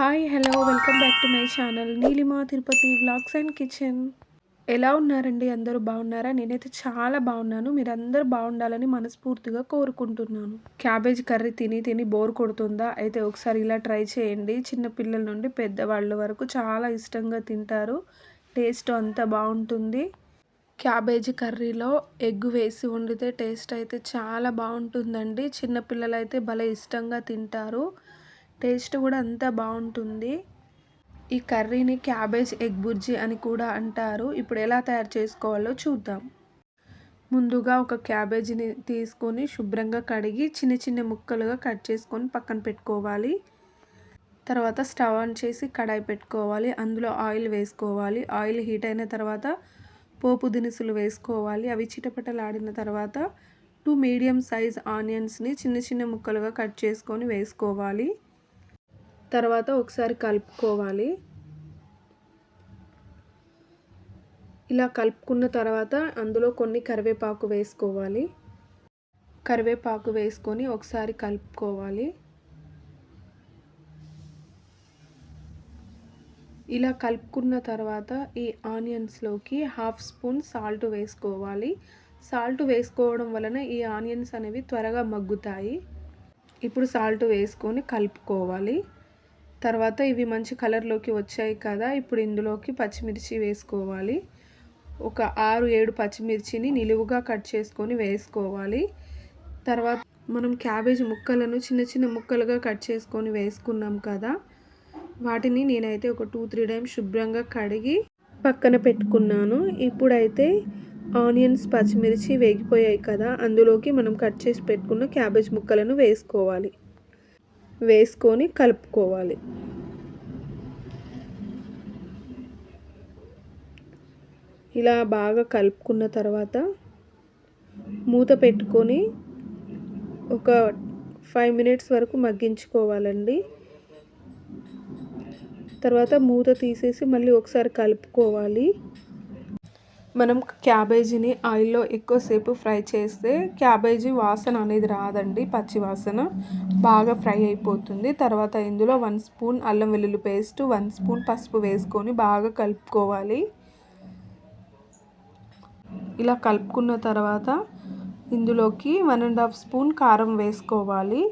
Hi hello welcome back to my channel Neelima Tirupati vlogs and kitchen. ఎలా ఉన్నారండి? అందరూ బాగున్నారా? నేనైతే చాలా బాగున్నాను. మీరందరూ బాగుండాలని మనస్ఫూర్తిగా కోరుకుంటున్నాను. క్యాబేజ్ కర్రీ తిని తిని బోర్ కొడుతుందా? అయితే ఒకసారి ఇలా ట్రై చేయండి. చిన్న పిల్లల నుండి పెద్దవాళ్ళ వరకు చాలా ఇష్టంగా తింటారు. టేస్ట్ అంతా బాగుంటుంది. క్యాబేజీ కర్రీలో ఎగ్ వేసి వండితే టేస్ట్ అయితే చాలా బాగుంటుందండి. చిన్నపిల్లలు అయితే భలే ఇష్టంగా తింటారు. టేస్ట్ కూడా అంత బాగుంటుంది. ఈ కర్రీని క్యాబేజ్ ఎగ్ బుర్జీ అని కూడా అంటారు. ఇప్పుడు ఎలా తయారు చేసుకోవాలో చూద్దాం. ముందుగా ఒక క్యాబేజీని తీసుకొని శుభ్రంగా కడిగి చిన్న చిన్న ముక్కలుగా కట్ చేసుకొని పక్కన పెట్టుకోవాలి. తర్వాత స్టవ్ ఆన్ చేసి కడాయి పెట్టుకోవాలి. అందులో ఆయిల్ వేసుకోవాలి. ఆయిల్ హీట్ అయిన తర్వాత పోపు దినుసులు వేసుకోవాలి. అవి చిటపటలాడిన తర్వాత టూ మీడియం సైజ్ ఆనియన్స్ని చిన్న చిన్న ముక్కలుగా కట్ చేసుకొని వేసుకోవాలి. తర్వాత ఒకసారి కలుపుకోవాలి. ఇలా కలుపుకున్న తర్వాత అందులో కొన్ని కరివేపాకు వేసుకోవాలి. కరివేపాకు వేసుకొని ఒకసారి కలుపుకోవాలి. ఇలా కలుపుకున్న తర్వాత ఈ ఆనియన్స్లోకి హాఫ్ స్పూన్ సాల్ట్ వేసుకోవాలి. సాల్ట్ వేసుకోవడం వలన ఈ ఆనియన్స్ అనేవి త్వరగా మగ్గుతాయి. ఇప్పుడు సాల్ట్ వేసుకొని కలుపుకోవాలి. తర్వాత ఇవి మంచి కలర్లోకి వచ్చాయి కదా ఇప్పుడు ఇందులోకి పచ్చిమిర్చి వేసుకోవాలి. ఒక ఆరు ఏడు పచ్చిమిర్చిని నిలువుగా కట్ చేసుకొని వేసుకోవాలి. తర్వాత మనం క్యాబేజ్ ముక్కలను చిన్న చిన్న ముక్కలుగా కట్ చేసుకొని వేసుకున్నాం కదా వాటిని నేనైతే ఒక టూ త్రీ టైమ్స్ శుభ్రంగా కడిగి పక్కన పెట్టుకున్నాను. ఇప్పుడైతే ఆనియన్స్ పచ్చిమిర్చి వేగిపోయాయి కదా అందులోకి మనం కట్ చేసి పెట్టుకున్న క్యాబేజ్ ముక్కలను వేసుకోవాలి. వేసుకొని కలుపుకోవాలి. ఇలా బాగా కలుపుకున్న తర్వాత మూత పెట్టుకొని ఒక ఫైవ్ మినిట్స్ వరకు మగ్గించుకోవాలండి. తర్వాత మూత తీసేసి మళ్ళీ ఒకసారి కలుపుకోవాలి. మనం క్యాబేజీని ఆయిల్లో ఎక్కువసేపు ఫ్రై చేస్తే క్యాబేజీ వాసన అనేది రాదండి పచ్చి వాసన. బాగా ఫ్రై అయిపోతుంది. తర్వాత ఇందులో వన్ స్పూన్ అల్లం వెల్లుల్లి పేస్ట్ వన్ స్పూన్ పసుపు వేసుకొని బాగా కలుపుకోవాలి. ఇలా కలుపుకున్న తర్వాత ఇందులోకి వన్ అండ్ హాఫ్ స్పూన్ కారం వేసుకోవాలి.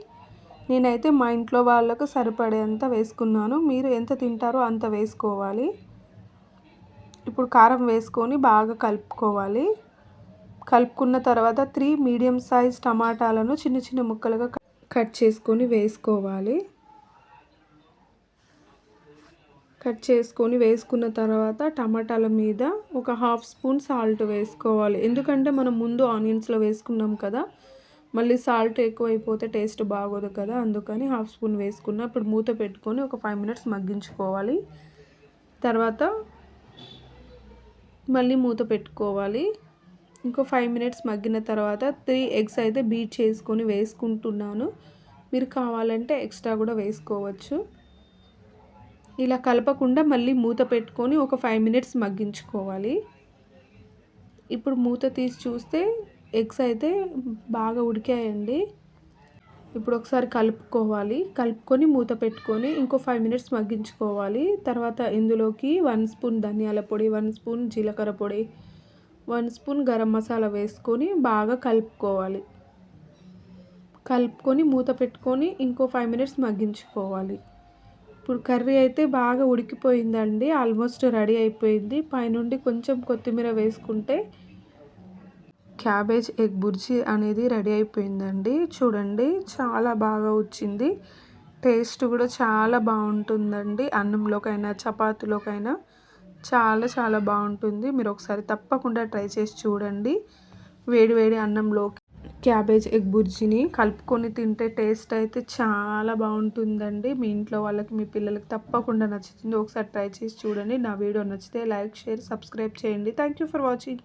నేనైతే మా ఇంట్లో వాళ్ళకు సరిపడేంత వేసుకున్నాను. మీరు ఎంత తింటారో అంత వేసుకోవాలి. ఇప్పుడు కారం వేసుకొని బాగా కలుపుకోవాలి. కలుపుకున్న తర్వాత త్రీ మీడియం సైజ్ టమాటాలను చిన్న చిన్న ముక్కలుగా కట్ చేసుకొని వేసుకోవాలి. కట్ చేసుకొని వేసుకున్న తర్వాత టమాటాల మీద ఒక హాఫ్ స్పూన్ సాల్ట్ వేసుకోవాలి. ఎందుకంటే మనం ముందు ఆనియన్స్లో వేసుకున్నాం కదా మళ్ళీ సాల్ట్ ఎక్కువైపోతే టేస్ట్ బాగోదు కదా అందుకని హాఫ్ స్పూన్ వేసుకున్న. ఇప్పుడు మూత పెట్టుకొని ఒక ఫైవ్ మినిట్స్ మగ్గించుకోవాలి. తర్వాత మళ్ళీ మూత పెట్టుకోవాలి. ఇంకో ఫైవ్ మినిట్స్ మగ్గిన తర్వాత త్రీ ఎగ్స్ అయితే బీట్ చేసుకొని వేసుకుంటున్నాను. మీరు కావాలంటే ఎక్స్ట్రా కూడా వేసుకోవచ్చు. ఇలా కలపకుండా మళ్ళీ మూత పెట్టుకొని ఒక ఫైవ్ మినిట్స్ మగ్గించుకోవాలి. ఇప్పుడు మూత తీసి చూస్తే ఎగ్స్ అయితే బాగా ఉడికాయండి. ఇప్పుడు ఒకసారి కలుపుకోవాలి. కలుపుకొని మూత పెట్టుకొని ఇంకో ఫైవ్ మినిట్స్ మగ్గించుకోవాలి. తర్వాత ఇందులోకి వన్ స్పూన్ ధనియాల పొడి వన్ స్పూన్ జీలకర్ర పొడి వన్ స్పూన్ గరం మసాలా వేసుకొని బాగా కలుపుకోవాలి. కలుపుకొని మూత పెట్టుకొని ఇంకో ఫైవ్ మినిట్స్ మగ్గించుకోవాలి. ఇప్పుడు కర్రీ అయితే బాగా ఉడికిపోయిందండి. ఆల్మోస్ట్ రెడీ అయిపోయింది. పైనుండి కొంచెం కొత్తిమీర వేసుకుంటే క్యాబేజ్ ఎగ్ బుర్జీ అనేది రెడీ అయిపోయిందండి. చూడండి చాలా బాగా వచ్చింది. టేస్ట్ కూడా చాలా బాగుంటుందండి. అన్నంలోకైనా చపాతీలోకైనా చాలా చాలా బాగుంటుంది. మీరు ఒకసారి తప్పకుండా ట్రై చేసి చూడండి. వేడి వేడి అన్నంలోకి క్యాబేజ్ ఎగ్ బుర్జీని కలుపుకొని తింటే టేస్ట్ అయితే చాలా బాగుంటుందండి. మీ ఇంట్లో వాళ్ళకి మీ పిల్లలకి తప్పకుండా నచ్చుతుంది. ఒకసారి ట్రై చేసి చూడండి. నా వీడియో నచ్చితే లైక్ షేర్ సబ్స్క్రైబ్ చేయండి. Thank you for watching.